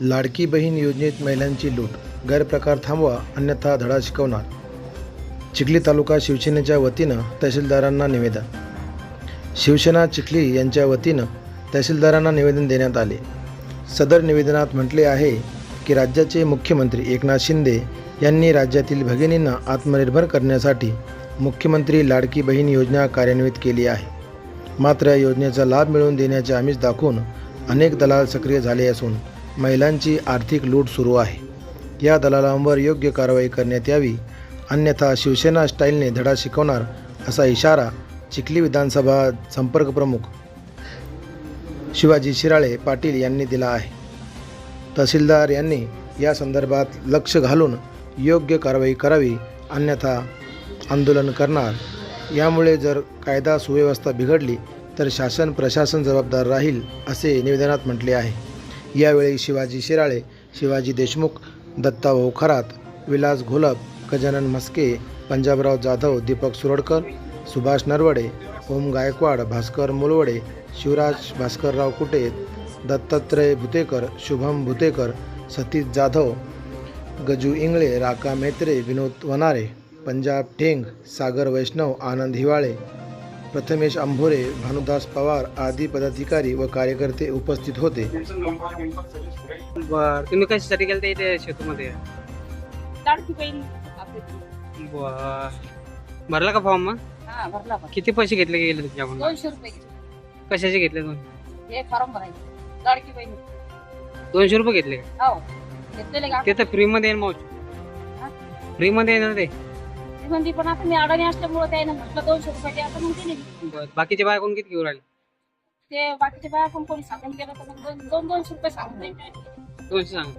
लाडकी बहीण योजनेत महिलांची लूट गैरप्रकार थांबवा अन्यथा धडा शिकवणार. चिखली तालुका शिवसेनेच्या वतीनं तहसीलदारांना निवेदन. शिवसेना चिखली यांच्या वतीनं तहसीलदारांना निवेदन देण्यात आले. सदर निवेदनात म्हटले आहे की राज्याचे मुख्यमंत्री एकनाथ शिंदे यांनी राज्यातील भगिनींना आत्मनिर्भर करण्यासाठी मुख्यमंत्री लाडकी बहीण योजना कार्यान्वित केली आहे. मात्र या योजनेचा लाभ मिळवून देण्याचे आमिष दाखवून अनेक दलाल सक्रिय झाले असून महिलांची आर्थिक लूट सुरू आहे. या दलालांवर योग्य कारवाई करण्यात यावी अन्यथा शिवसेना स्टाईलने धडा शिकवणार असा इशारा चिखली विधानसभा संपर्क प्रमुख शिवाजी शिराळे पाटील यांनी दिला आहे. तहसीलदार यांनी या संदर्भात लक्ष घालून योग्य कारवाई करावी अन्यथा आंदोलन करणार. यामुळे जर कायदा सुव्यवस्था बिघडली तर शासन प्रशासन जबाबदार राहील असे निवेदनात म्हटले आहे. यावेळी शिवाजी शिराळे शिवाजी देशमुख दत्ताभाऊ खरात विलास घोलप गजानन म्हस्के पंजाबराव जाधव दीपक सुरडकर सुभाष नरवडे ओम गायकवाड भास्कर मुलवडे शिवराज भास्करराव कुटे दत्तात्रय भुतेकर शुभम भुतेकर सतीश जाधव गजू इंगळे राका मेत्रे विनोद वनारे पंजाब ठेंग सागर वैष्णव आनंद हिवाळे प्रथमेश अंभोरे भानुदास पवार आदी पदाधिकारी व कार्यकर्ते उपस्थित होते. बर तुम्ही कशासाठी गेलते इथे शेतूमध्ये. बर. भरला का फॉर्म मग? हा भरला पण किती पैसे घेतले गेले तुमच्याकडून दोनशे रुपये घेतले. कशाचे घेतले दोन? हे फॉर्म भरायचे. लाडकी बहीण दोनशे रुपये घेतले? हो घेतलेले का? ते तर फ्री मध्ये येईल मावशी हा? फ्री मध्ये येणार ते. ती म्हणते पण आता मी अडाणी असल्यामुळे त्याने म्हटलं दोनशे रुपये द्या तर मग दिले मी. बर बाकीचे बाय कोण किती घेऊन राहिले ते बाकीचे बाया पण कोणी सांगून गेलं तर मग दोन दोन दोनशे रुपये सांगून द्यायचे दोनशे सांग